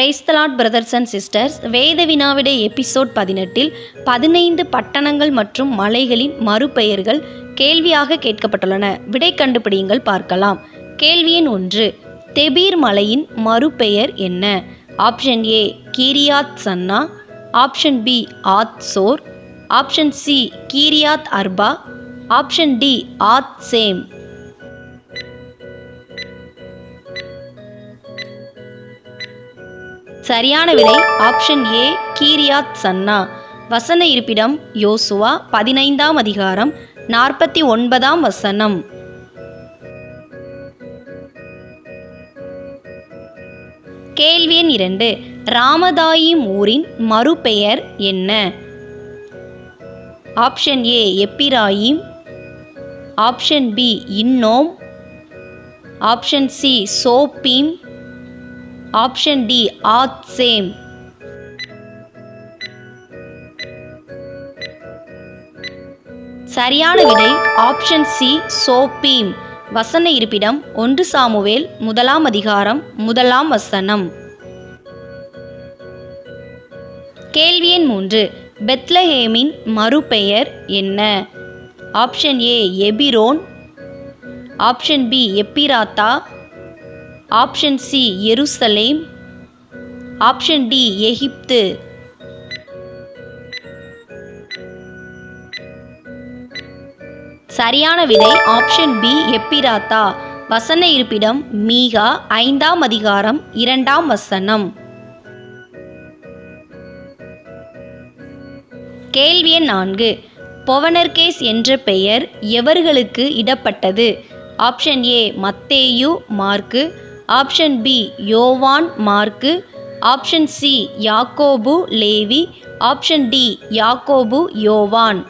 Praise the Lord brothers and sisters வேத வினாவிடை episode பதினெட்டில் பதினைந்து பட்டணங்கள் மற்றும் மலைகளின் மறுபெயர்கள் கேள்வியாக கேட்கப்பட்டுள்ளன. விடை கண்டுபிடியுங்கள் பார்க்கலாம். கேள்வி எண் ஒன்று. தெபீர் மலையின் மறுபெயர் என்ன? Option A Kiriath chana. Option B ஆத் சோர். Option C Kiriath Arba. Option D ஆத் சேம். சரியான விடை ஆப்ஷன் ஏ கீரியாத் சன்னா. வசன இருப்பிடம் யோசுவா பதினைந்தாம் அதிகாரம் நாற்பத்தி ஒன்பதாம் வசனம். கேள்வி எண் இரண்டு ராமதாயிம் ஊரின் மறுபெயர் என்ன? ஆப்ஷன் ஏ எப்பிராயிம். ஆப்ஷன் பி இன்னோம். ஆப்ஷன் சி சோப்பீம். ஆப்ஷன் டி ஆத் சேம் சரியான விடை ஆப்ஷன் சி சோபீம் வசன இருப்பிடம் ஒன்று சாமுவேல் முதலாம் அதிகாரம் முதலாம் வசனம். கேள்வி எண் மூன்று பெத்லஹேமின் மறுபெயர் என்ன? ஆப்ஷன் ஏ எபிரோன் ஆப்ஷன் பி எப்பிராத்தா ஆப்ஷன் சி எருசலேம். ஆப்ஷன் டி எகிப்து. சரியான விடை ஆப்ஷன் பி எப்பிராத்தா. வசன இருப்பிடம் மீகா ஐந்தாம் அதிகாரம் இரண்டாம் வசனம். கேள்வி எண் நான்கு. பொவனர்கேஸ் என்ற பெயர் எவர்களுக்கு இடப்பட்டது? ஆப்ஷன் ஏ மத்தேயு மார்க்கு. ஆப்ஷன் பி யோவான் மார்க்கு. ஆப்ஷன் சி யாக்கோபு லேவி. ஆப்ஷன் டி யாக்கோபு யோவான்.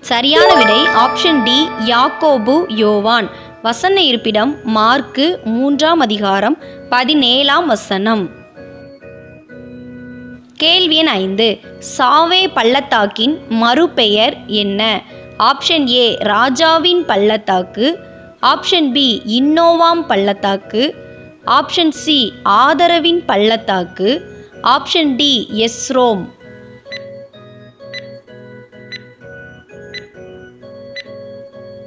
சரியான விடை ஆப்ஷன் டி யாக்கோபு யோவான். வசன இருப்பிடம் மார்க்கு மூன்றாம் அதிகாரம் பதினேழாம் வசனம். கேள்வி எண் ஐந்து. சாவே பள்ளத்தாக்கின் மறுபெயர் என்ன? ஆப்ஷன் ஏ ராஜாவின் பள்ளத்தாக்கு. ஆப்ஷன் பி இன்னோவாம் பள்ளத்தாக்கு. ஆப்ஷன் சி ஆதரவின் பள்ளத்தாக்கு. ஆப்ஷன் டி எஸ்ரோம்.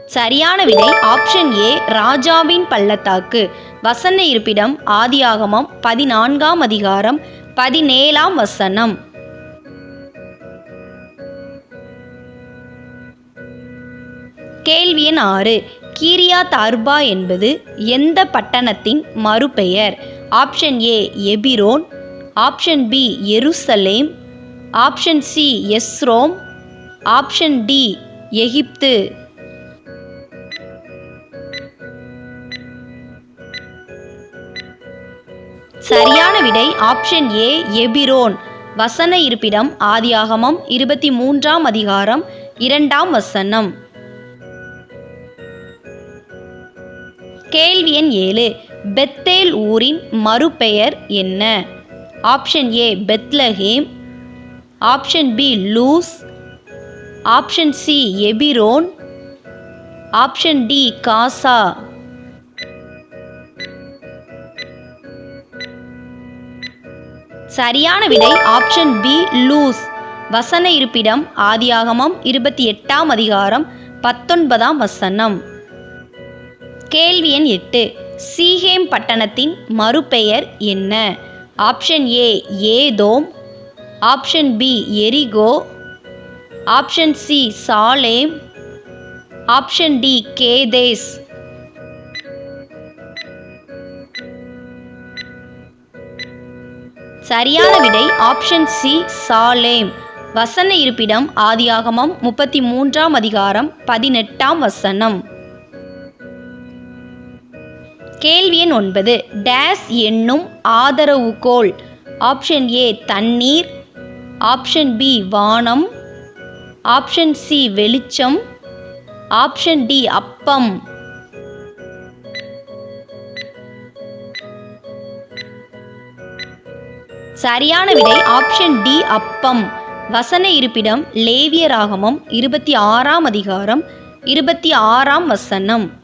சரியான விடை ஆப்ஷன் ஏ ராஜாவின் பள்ளத்தாக்கு. வசன இருப்பிடம் ஆதியாகமம் பதினான்காம் அதிகாரம் பதினேழாம் வசனம். கேள்வி எண் ஆறு. கீரியாத் அர்பா என்பது எந்த பட்டணத்தின் மறுபெயர்? ஆப்ஷன் ஏ எபிரோன். ஆப்ஷன் பி எருசலேம். ஆப்ஷன் சி எஸ்ரோம். ஆப்ஷன் டி எகிப்து. சரியான விடை ஆப்ஷன் ஏ எபிரோன். வசன இருப்பிடம் ஆதியாகமம் இருபத்தி மூன்றாம் அதிகாரம் இரண்டாம் வசனம். கேள்வி எண் ஏழு. பெத்தேல் ஊரின் மறுபெயர் என்ன? ஆப்ஷன் ஏ பெத்லஹேம். ஆப்ஷன் பி லூஸ். ஆப்ஷன் சி எபிரோன். ஆப்ஷன் டி காசா. சரியான விடை ஆப்ஷன் பி லூஸ். வசன இருப்பிடம் ஆதியாகமம் இருபத்தி எட்டாம் அதிகாரம் பத்தொன்பதாம் வசனம். கேள்வி எண் எட்டு. சீஹேம் பட்டணத்தின் மறுபெயர் என்ன? ஆப்ஷன் ஏ ஏதோம். ஆப்ஷன் பி எரிகோ. ஆப்ஷன் சி சாலேம். ஆப்ஷன் டி கேதேஸ். சரியான விடை ஆப்ஷன் சி சாலேம். வசன இருப்பிடம் ஆதியாகமம் முப்பத்தி மூன்றாம் அதிகாரம் பதினெட்டாம் வசனம். கேள்வி எண் ஒன்பது. டேஸ் என்னும் ஆதரவுகோல் ஆப்ஷன் ஏ தண்ணீர். ஆப்ஷன் பி வானம். ஆப்ஷன் சி வெளிச்சம். ஆப்ஷன் டி அப்பம். சரியான விடை ஆப்ஷன் டி அப்பம். வசன இருப்பிடம் லேவிய ராகமம் இருபத்தி ஆறாம் அதிகாரம் இருபத்தி ஆறாம் வசனம்.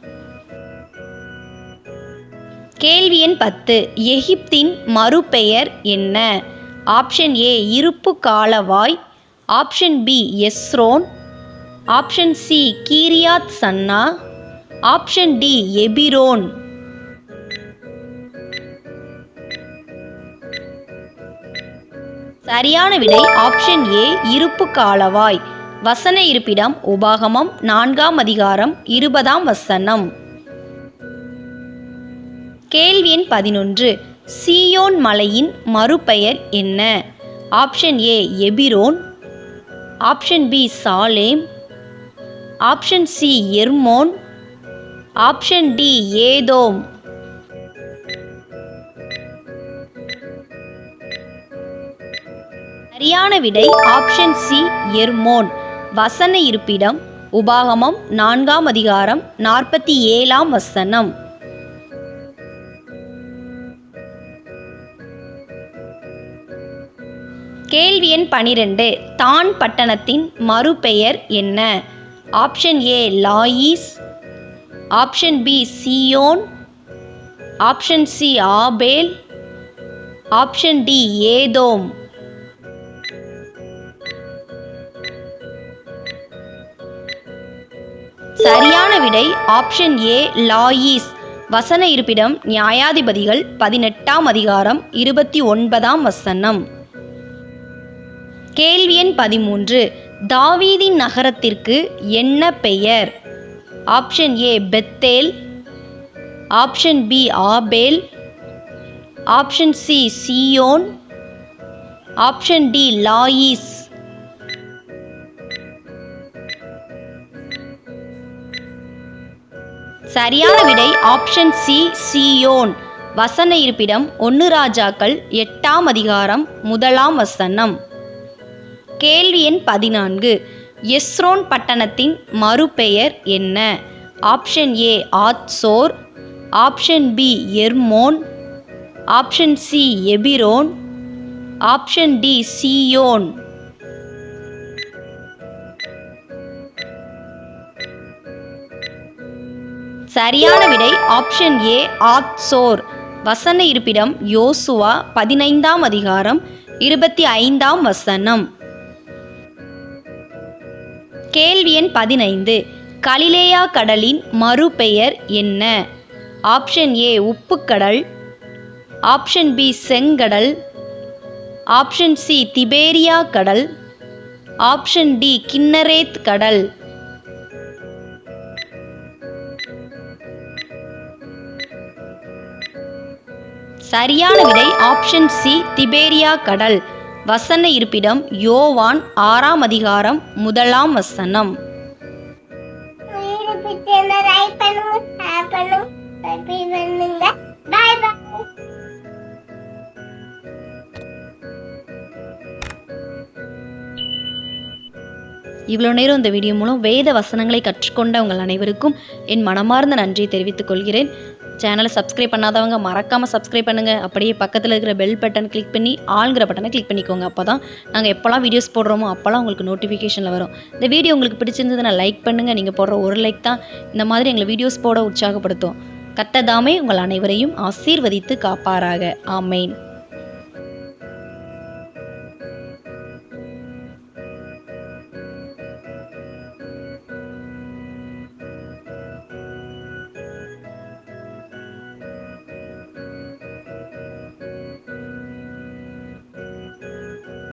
கேள்வி எண் பத்து. எகிப்தின் மறுபெயர் என்ன? ஆப்ஷன் ஏ இருப்பு காலவாய். ஆப்ஷன் பி எஸ்ரோன். ஆப்ஷன் சி கீரியாத் சன்னா. ஆப்ஷன் டி எபிரோன். சரியான விடை ஆப்ஷன் ஏ இருப்பு காலவாய். வசன இருப்பிடம் உபாகமம் நான்காம் அதிகாரம் இருபதாம் வசனம். கேள்வி எண் பதினொன்று. சீயோன் மலையின் மறுபெயர் என்ன? ஆப்ஷன் ஏ எபிரோன். ஆப்ஷன் பி சாலேம். ஆப்ஷன் சி எர்மோன். ஆப்ஷன் டி ஏதோம். சரியான விடை ஆப்ஷன் சி எர்மோன். வசன இருப்பிடம் உபாகமம் நான்காம் அதிகாரம் நாற்பத்தி ஏழாம் வசனம். கேள்வி எண் பனிரெண்டு. தான் பட்டணத்தின் மறுபெயர் என்ன? ஆப்ஷன் ஏ லாயிஸ். ஆப்ஷன் பி சியோன். ஆப்ஷன் சி ஆபேல். ஆப்ஷன் டி ஏதோம். சரியான விடை ஆப்ஷன் ஏ லாயீஸ். வசன இருப்பிடம் நியாயாதிபதிகள் பதினெட்டாம் அதிகாரம் இருபத்தி ஒன்பதாம் வசனம். கேள்வி எண் பதிமூன்று. தாவீதின் நகரத்திற்கு என்ன பெயர்? ஆப்ஷன் ஏ பெத்தேல். ஆப்ஷன் பி ஆபேல். ஆப்ஷன் சி சியோன். ஆப்ஷன் டி லாயீஸ். சரியான விடை ஆப்ஷன் சி சியோன். வசன இருப்பிடம் ஒன்று ராஜாக்கள் எட்டாம் அதிகாரம் முதலாம் வசனம். கேள்வி எண் பதினான்கு. எஸ்ரோன் பட்டணத்தின் மறுபெயர் என்ன? ஆப்ஷன் ஏ ஆத்சோர். ஆப்ஷன் பி எர்மோன். ஆப்ஷன் சி எபிரோன். ஆப்ஷன் டி சியோன். சரியான விடை ஆப்ஷன் ஏ ஆத்சோர். வசன இருப்பிடம் யோசுவா பதினைந்தாம் அதிகாரம் இருபத்தி ஐந்தாம் வசனம். கேள்வி எண் பதினைந்து. கலிலேயா கடலின் மறுபெயர் என்ன? ஆப்ஷன் ஏ உப்புக்கடல். ஆப்ஷன் பி செங்கடல். ஆப்ஷன் சி திபேரியா கடல். ஆப்ஷன் டி கின்னரேத் கடல். சரியான விடை ஆப்ஷன் சி திபேரியா கடல். வசன இருப்பிடம் யோவான் ஆறாம் அதிகாரம் முதலாம் வசனம். இவ்வளோ நேரம் இந்த வீடியோ மூலம் வேத வசனங்களை கற்றுக்கொண்ட உங்கள் அனைவருக்கும் என் மனமார்ந்த நன்றியை தெரிவித்துக் கொள்கிறேன். சேனலை சப்ஸ்கிரைப் பண்ணாதவங்க மறக்காமல் சப்ஸ்கிரைப் பண்ணுங்கள் அப்படியே பக்கத்தில் இருக்கிற பெல் பட்டன் கிளிக் பண்ணி ஆளுங்கிற பட்டனை கிளிக் பண்ணிக்கோங்க. அப்போ தான் நாங்கள் எப்போல்லாம் வீடியோஸ் போடுறோமோ அப்போல்லாம் உங்களுக்கு நோட்டிஃபிகேஷனில் வரும். இந்த வீடியோ உங்களுக்கு பிடிச்சிருந்ததுன்னா லைக் பண்ணுங்கள் நீங்கள் போடுற ஒரு லைக் தான் இந்த மாதிரி எங்களை வீடியோஸ் போட உற்சாகப்படுத்தும். கத்ததாமே உங்கள் அனைவரையும் ஆசீர்வதித்து காப்பாராக. ஆமேன்.